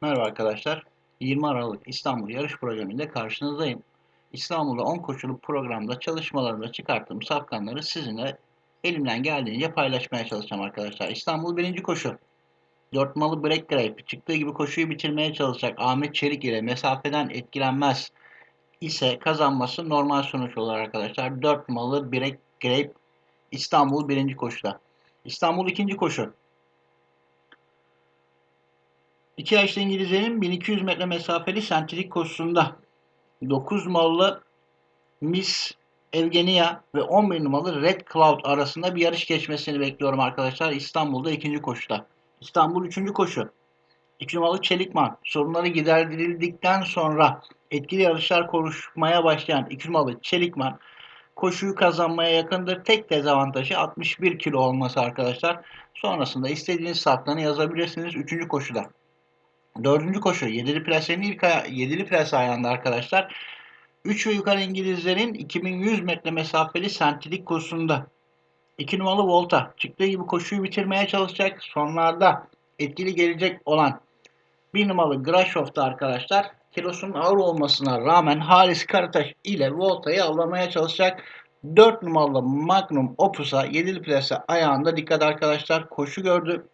Merhaba arkadaşlar. 20 Aralık İstanbul yarış programıyla karşınızdayım. İstanbul'da 10 koşulu programda çalışmalarımda çıkarttığım safkanları sizinle elimden geldiğince paylaşmaya çalışacağım arkadaşlar. İstanbul birinci koşu. 4 malı Break Grape çıktığı gibi koşuyu bitirmeye çalışacak Ahmet Çelik ile mesafeden etkilenmez ise kazanması normal sonuç olur arkadaşlar. 4 malı Break Grape İstanbul birinci koşuda. İstanbul ikinci koşu. 2 yaşlı İngilizlerin 1200 metre mesafeli sentrik koşusunda 9 numaralı Miss Evgenia ve 11 numaralı Red Cloud arasında bir yarış geçmesini bekliyorum arkadaşlar. İstanbul'da ikinci koşuda. İstanbul üçüncü koşu. 2 numaralı Çelikman sorunları giderildikten sonra etkili yarışlar konuşmaya başlayan 2 numaralı Çelikman koşuyu kazanmaya yakındır. Tek dezavantajı 61 kilo olması arkadaşlar. Sonrasında istediğiniz saflarını yazabilirsiniz. Üçüncü koşuda. Dördüncü koşu. Yedili Plase'nin ilk Yedili Plase ayağında arkadaşlar. 3 ve yukarı İngilizlerin 2100 metre mesafeli sentilik koşusunda. 2 numaralı Volta. Çıktığı gibi koşuyu bitirmeye çalışacak. Sonlarda etkili gelecek olan 1 numaralı Grashof'ta arkadaşlar kilosunun ağır olmasına rağmen Halis Karataş ile Volta'yı avlamaya çalışacak. 4 numaralı Magnum Opus'a 7'li plase ayağında dikkat arkadaşlar koşu gördü.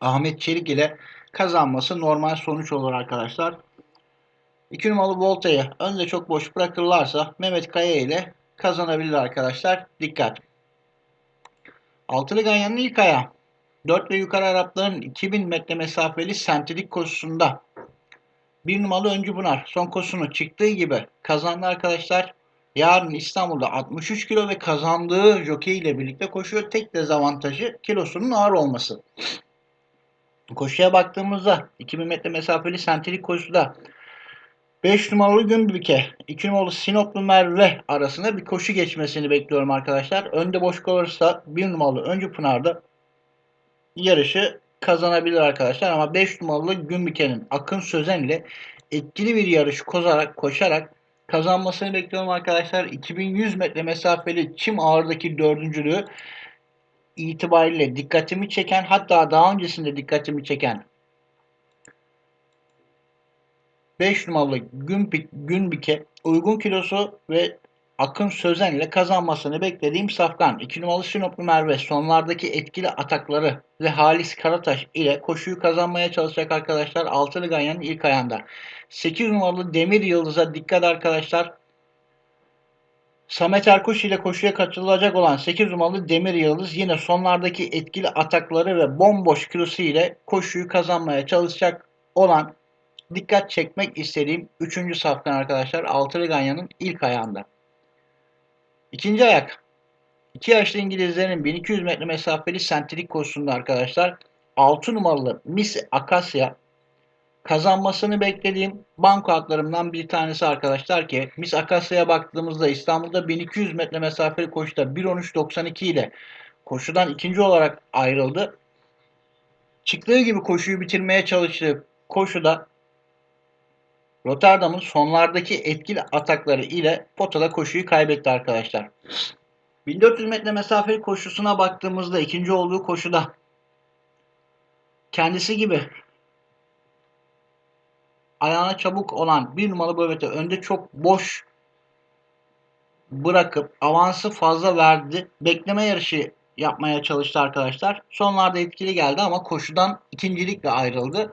Ahmet Çelik ile kazanması normal sonuç olur arkadaşlar. 2 numaralı Volta'yı önde çok boş bırakırlarsa Mehmet Kaya ile kazanabilir arkadaşlar. Dikkat. Altılı Ganyan'ın ilk ayağı. 4 ve yukarı Arapların 2000 metre mesafeli sentrik koşusunda bir numaralı Öncü Pınar son koşusunu çıktığı gibi kazandı arkadaşlar. Yarın İstanbul'da 63 kilo ve kazandığı jokey ile birlikte koşuyor. Tek dezavantajı kilosunun ağır olması. Koşuya baktığımızda 2000 metre mesafeli sentrik koşuda 5 numaralı Gümbülke, 2 numaralı Sinoplu Merve arasında bir koşu geçmesini bekliyorum arkadaşlar. Önde boş kalırsa 1 numaralı Öncü Pınar'da yarışı kazanabilir arkadaşlar. Ama 5 numaralı Gümbüke'nin Akın Sözen ile etkili bir yarış kozarak, koşarak kazanmasını bekliyorum arkadaşlar. 2100 metre mesafeli çim ağırdaki dördüncülüğü itibariyle dikkatimi çeken hatta daha öncesinde dikkatimi çeken 5 numaralı Günbik, Günbik'e uygun kilosu ve Akın Sözen ile kazanmasını beklediğim Safkan. 2 numaralı Sinoplu Merve sonlardaki etkili atakları ve Halis Karataş ile koşuyu kazanmaya çalışacak arkadaşlar. Altılı Ganyan'ın ilk ayağında. 8 numaralı Demir Yıldız'a dikkat arkadaşlar. Samet Erkuş ile koşuya katılacak olan 8 numaralı Demir Yıldız yine sonlardaki etkili atakları ve bomboş kilosu ile koşuyu kazanmaya çalışacak olan dikkat çekmek istediğim 3. safkan arkadaşlar Altılı Ganyan'ın ilk ayağında. İkinci ayak. 2 yaşlı İngilizlerin 1200 metre mesafeli sentrik koşusunda arkadaşlar 6 numaralı Miss Akasya kazanmasını beklediğim banko atlarımdan bir tanesi arkadaşlar ki Miss Akasya'ya baktığımızda İstanbul'da 1200 metre mesafeli koşuda 1.13.92 ile koşudan ikinci olarak ayrıldı. Çıktığı gibi koşuyu bitirmeye çalıştığı koşuda Rotterdam'ın sonlardaki etkili atakları ile potada koşuyu kaybetti arkadaşlar. 1400 metre mesafeli koşusuna baktığımızda ikinci olduğu koşuda kendisi gibi ayağına çabuk olan bir numaralı bölgede önde çok boş bırakıp avansı fazla verdi. Bekleme yarışı yapmaya çalıştı arkadaşlar. Sonlarda etkili geldi ama koşudan ikincilikle ayrıldı.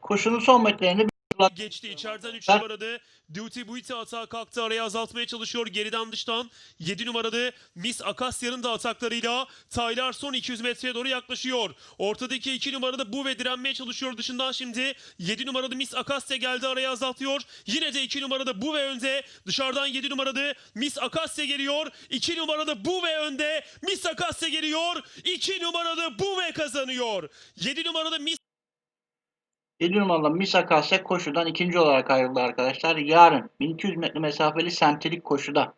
Koşunun son metrelerinde geçti. İçeriden 3 numarada Duty Buiti atağa kalktı. Araya azaltmaya çalışıyor. Geriden dıştan 7 numarada Miss Akasya'nın da ataklarıyla Taylar son 200 metreye doğru yaklaşıyor. Ortadaki 2 numarada bu ve direnmeye çalışıyor. Dışından şimdi 7 numarada Miss Akasya geldi. Araya azaltıyor. Yine de 2 numarada bu ve önde. Dışarıdan 7 numarada Miss Akasya geliyor. 2 numarada bu ve önde. Miss Akasya geliyor. 2 numarada bu ve kazanıyor. 7 numarada Miss 7 numaralı Misa Kasya koşudan ikinci olarak ayrıldı arkadaşlar. Yarın 1200 metre mesafeli sentrik koşuda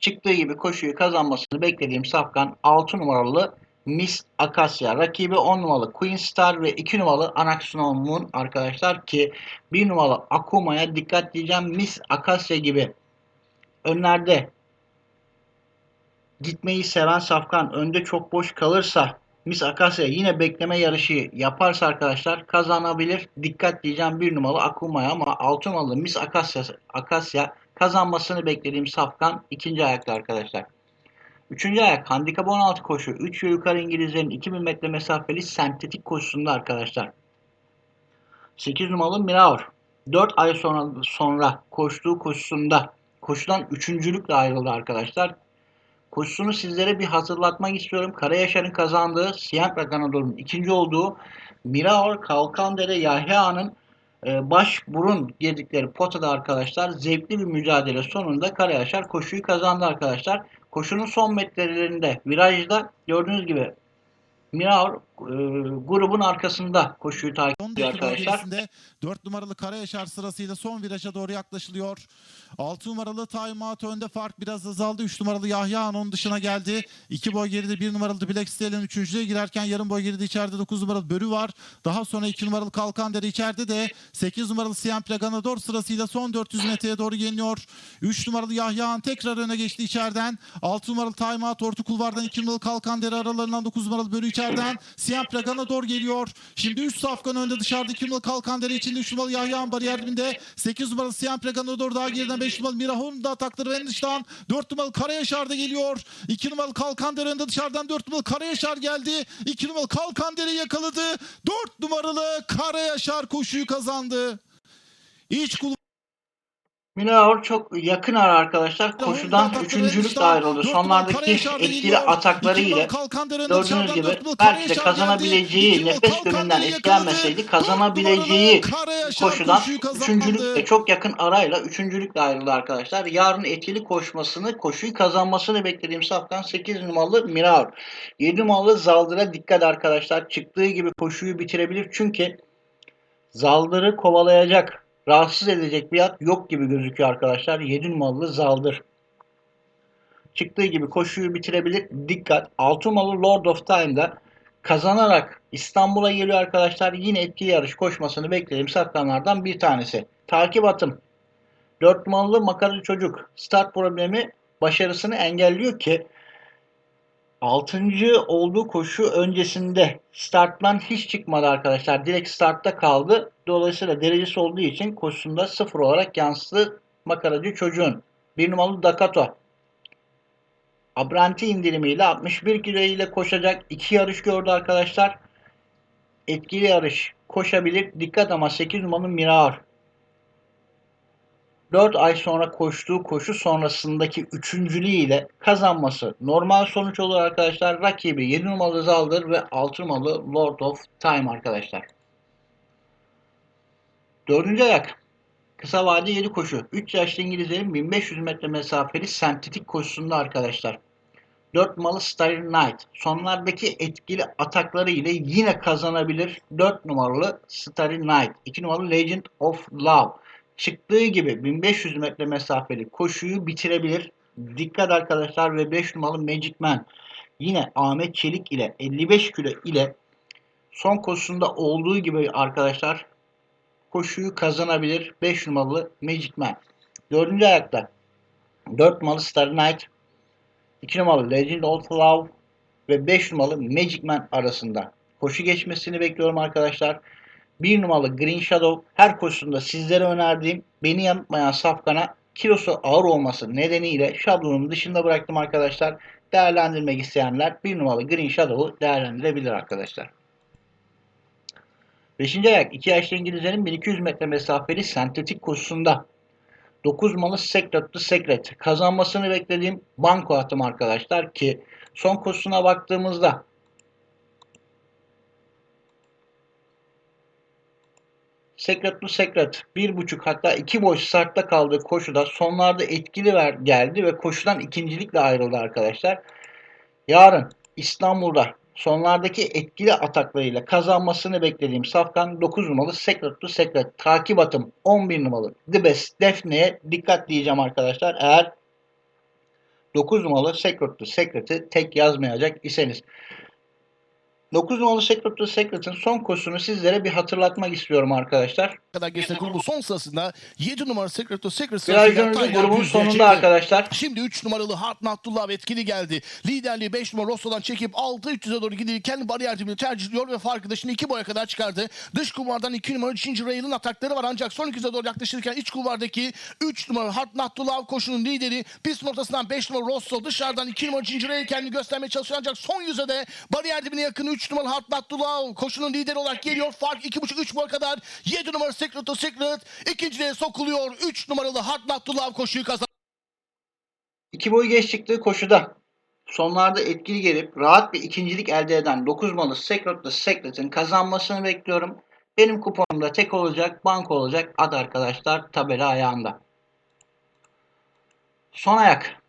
çıktığı gibi koşuyu kazanmasını beklediğim safkan 6 numaralı Miss Akasya. Rakibi 10 numaralı Queen Star ve 2 numaralı Anaxon Moon arkadaşlar ki 1 numaralı Akuma'ya dikkat diyeceğim. Miss Akasya gibi önlerde gitmeyi seven safkan önde çok boş kalırsa Miss Akasya yine bekleme yarışı yaparsa arkadaşlar kazanabilir. Dikkat diyeceğim bir numaralı Akuma'ya ama 6 numaralı Miss Akasya, Akasya kazanmasını beklediğim safkan ikinci ayakta arkadaşlar. Üçüncü ayak handikap 16 koşu. 3 ve yukarı İngilizlerin 2000 metre mesafeli sentetik koşusunda arkadaşlar. 8 numaralı Miraor. 4 ay sonra, sonra koştuğu koşusunda koşudan üçüncülükle ayrıldı arkadaşlar. Koşusunu sizlere bir hatırlatmak istiyorum. Karayaşar'ın kazandığı, Siyah Anadolu'nun ikinci olduğu Miraor Kalkandere Yahya'nın e, baş burun girdikleri potada arkadaşlar zevkli bir mücadele sonunda Karayaşar koşuyu kazandı arkadaşlar. Koşunun son metrelerinde virajda gördüğünüz gibi Miraor e, grubun arkasında koşuyu takip ediyor arkadaşlar. bölgesinde 4 numaralı Karayaşar sırasıyla son viraja doğru yaklaşılıyor. 6 numaralı Time Out önde fark biraz azaldı. 3 numaralı Yahya Han onun dışına geldi. 2 boy geride 1 numaralı Black Stallion 3.lüğe girerken yarım boy geride içeride 9 numaralı Börü var. Daha sonra 2 numaralı Kalkandere içeride de 8 numaralı Siyam Plaganador sırasıyla son 400 metreye doğru geliyor. 3 numaralı Yahya Han tekrar öne geçti içeriden. 6 numaralı Time Out orta kulvardan 2 numaralı Kalkandere aralarından 9 numaralı Börü içeriden. Siyam Plaganador geliyor. Şimdi 3 safkan önde dışarıda 2 numaralı Kalkandere içinde 3 numaralı Yahya Han bariyer dibinde. 8 numaralı Siyam Plaganador daha geriden 5 numaralı Mirahun da atakları en dıştan. 4 numaralı Karayaşar da geliyor. 2 numaralı Kalkandere önde dışarıdan 4 numaralı Karayaşar geldi. 2 numaralı Kalkandere'yi yakaladı. 4 numaralı Karayaşar koşuyu kazandı. İç kulvar Miraor çok yakın ara arkadaşlar. Koşudan üçüncülükle dıştan. ayrıldı. Sonlardaki etkili atakları ile gördüğünüz gibi belki de kazanabileceği, nefes yönünden etkilenmeseydi kazanabileceği koşudan üçüncülükle çok yakın arayla üçüncülükle ayrıldı arkadaşlar. Yarın etkili koşmasını, koşuyu kazanmasını beklediğim safkan 8 numaralı Miraor. 7 numaralı Zaldır'a dikkat arkadaşlar. Çıktığı gibi koşuyu bitirebilir. Çünkü Zaldır'ı kovalayacak, rahatsız edecek bir at yok gibi gözüküyor arkadaşlar. 7 numaralı Zaldır. Çıktığı gibi koşuyu bitirebilir. Dikkat. 6 numaralı Lord of Time'da kazanarak İstanbul'a geliyor arkadaşlar. Yine etkili yarış koşmasını beklediğim safkanlardan bir tanesi. Takip atım. 4 numaralı makaracı çocuk. Start problemi başarısını engelliyor ki 6. olduğu koşu öncesinde starttan hiç çıkmadı arkadaşlar. Direkt startta kaldı. Dolayısıyla derecesi olduğu için koşusunda sıfır olarak yansıdı makaracı çocuğun. 1 numaralı Dakato. Abranti indirimiyle 61 kilo ile koşacak. iki yarış gördü arkadaşlar. Etkili yarış koşabilir. Dikkat ama 8 numaralı Miraor. 4 ay sonra koştuğu koşu sonrasındaki üçüncülüğü ile kazanması normal sonuç olur arkadaşlar. Rakibi 7 numaralı Zaldır ve 6 numaralı Lord of Time arkadaşlar. Dördüncü ayak. Kısa vade 7 koşu. 3 yaşlı İngilizlerin 1500 metre mesafeli sentetik koşusunda arkadaşlar. 4 numaralı Starry Night. Sonlardaki etkili atakları ile yine kazanabilir. 4 numaralı Starry Night. 2 numaralı Legend of Love. Çıktığı gibi 1500 metre mesafeli koşuyu bitirebilir. Dikkat arkadaşlar ve 5 numaralı Magic Man. Yine Ahmet Çelik ile 55 kilo ile son koşusunda olduğu gibi arkadaşlar koşuyu kazanabilir. 5 numaralı Magic Man. Dördüncü ayakta 4 numaralı Star Knight, 2 numaralı Legend of Love ve 5 numaralı Magic Man arasında koşu geçmesini bekliyorum arkadaşlar. 1 numaralı Green Shadow her koşusunda sizlere önerdiğim beni yanıltmayan safkana kilosu ağır olması nedeniyle şablonun dışında bıraktım arkadaşlar. Değerlendirmek isteyenler 1 numaralı Green Shadow'u değerlendirebilir arkadaşlar. 5. ayak 2 yaşlı İngilizlerin 1200 metre mesafeli sentetik koşusunda 9 numaralı Secret the Secret kazanmasını beklediğim banko attım arkadaşlar ki son koşusuna baktığımızda Secret to Secret bir buçuk hatta iki boy startta kaldığı koşuda sonlarda etkili ver geldi ve koşudan ikincilikle ayrıldı arkadaşlar. Yarın İstanbul'da sonlardaki etkili ataklarıyla kazanmasını beklediğim Safkan 9 numaralı Secret to Secret takip atım 11 numaralı The Best Defne'ye dikkat diyeceğim arkadaşlar. Eğer 9 numaralı Secret to Secret'i tek yazmayacak iseniz. 9 numaralı Secret to Secret'ın son koşusunu sizlere bir hatırlatmak istiyorum arkadaşlar. kadar grubun son sırasında 7 numara Secret to Secret sırasıyla Taylan grubun sonunda arkadaşlar. Şimdi 3 numaralı Hartman Abdullah etkili geldi. Liderliği 5 numara Rosso'dan çekip 6-300'e doğru giderken bariyer dibini tercih ediyor ve farkı da şimdi 2 boya kadar çıkardı. Dış kulvardan 2 numara Ginger Rail'in atakları var ancak son 200'e doğru yaklaşırken iç kulvardaki 3 numara Hartman Abdullah koşunun lideri pist ortasından 5 numara Rosso dışarıdan 2 numara Ginger Rail kendini göstermeye çalışıyor ancak son yüze de bariyer dibine yakın 3 numara Hartman Abdullah koşunun lideri olarak geliyor. Fark 2.5-3 boy kadar 7 numara Secret to Secret ikinciliğe sokuluyor. 3 numaralı Hartman Abdullah koşuyu kazandı. İki boyu geç koşuda sonlarda etkili gelip rahat bir ikincilik elde eden 9 numaralı Secret to Secret'ın kazanmasını bekliyorum. Benim kuponumda tek olacak, bank olacak ad arkadaşlar tabela ayağında. Son ayak.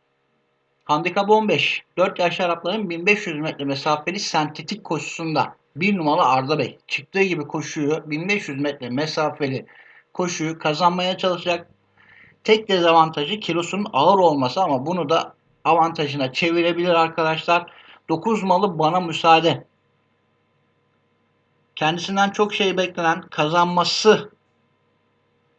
Handikap 15. 4 yaş Arapların 1500 metre mesafeli sentetik koşusunda 1 numaralı Arda Bey çıktığı gibi koşuyu 1500 metre mesafeli koşuyu kazanmaya çalışacak. Tek dezavantajı kilosunun ağır olması ama bunu da avantajına çevirebilir arkadaşlar. 9 malı bana müsaade. Kendisinden çok şey beklenen kazanması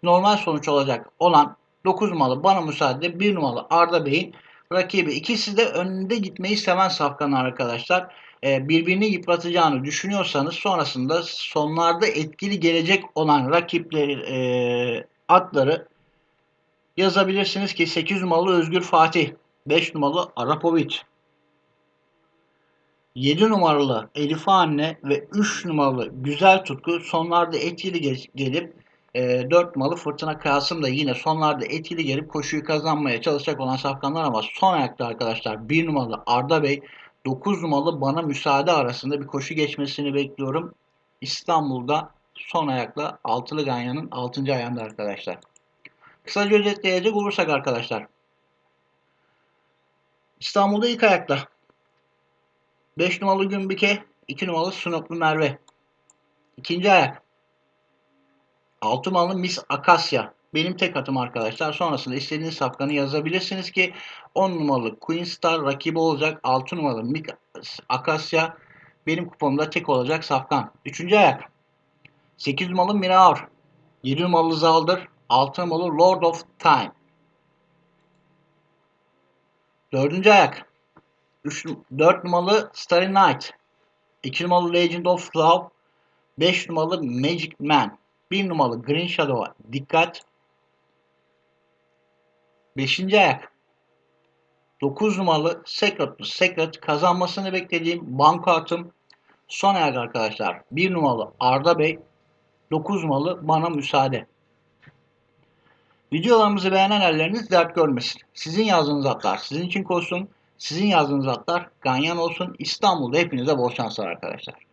normal sonuç olacak olan 9 numaralı bana müsaade 1 numaralı Arda Bey'in rakibi. İkisi de önünde gitmeyi seven safkanlar arkadaşlar. Ee, birbirini yıpratacağını düşünüyorsanız sonrasında sonlarda etkili gelecek olan rakipleri e, atları yazabilirsiniz ki 8 numaralı Özgür Fatih, 5 numaralı Arapovic, 7 numaralı Elif Anne ve 3 numaralı Güzel Tutku sonlarda etkili gel- gelip e, 4 numaralı Fırtına Kasım da yine sonlarda etkili gelip koşuyu kazanmaya çalışacak olan safkanlar ama son ayakta arkadaşlar 1 numaralı Arda Bey 9 numaralı Bana Müsaade arasında bir koşu geçmesini bekliyorum. İstanbul'da son ayakla Altılı Ganyan'ın 6. ayağında arkadaşlar. Kısaca özetleyecek olursak arkadaşlar. İstanbul'da ilk ayakta. 5 numaralı Gümbike, 2 numaralı Sunoklu Merve. İkinci ayak. 6 numaralı Miss Akasya. Benim tek atım arkadaşlar. Sonrasında istediğiniz safkanı yazabilirsiniz ki 10 numaralı Queen Star rakibi olacak. 6 numaralı Miss Akasya benim kuponumda tek olacak safkan. Üçüncü ayak. 8 numaralı Miraor. 7 numaralı Zaldır. 6 numaralı Lord of Time. Dördüncü ayak. 3, 4 numaralı Starry Night. 2 numaralı Legend of Love. 5 numaralı Magic Man. 1 numaralı Green Shadow'a dikkat. 5. ayak. 9 numaralı Secret Secret kazanmasını beklediğim banko atım. Son ayak arkadaşlar. 1 numaralı Arda Bey. 9 numaralı bana müsaade. Videolarımızı beğenen elleriniz dert görmesin. Sizin yazdığınız atlar sizin için koşsun. Sizin yazdığınız atlar ganyan olsun. İstanbul'da hepinize bol şanslar arkadaşlar.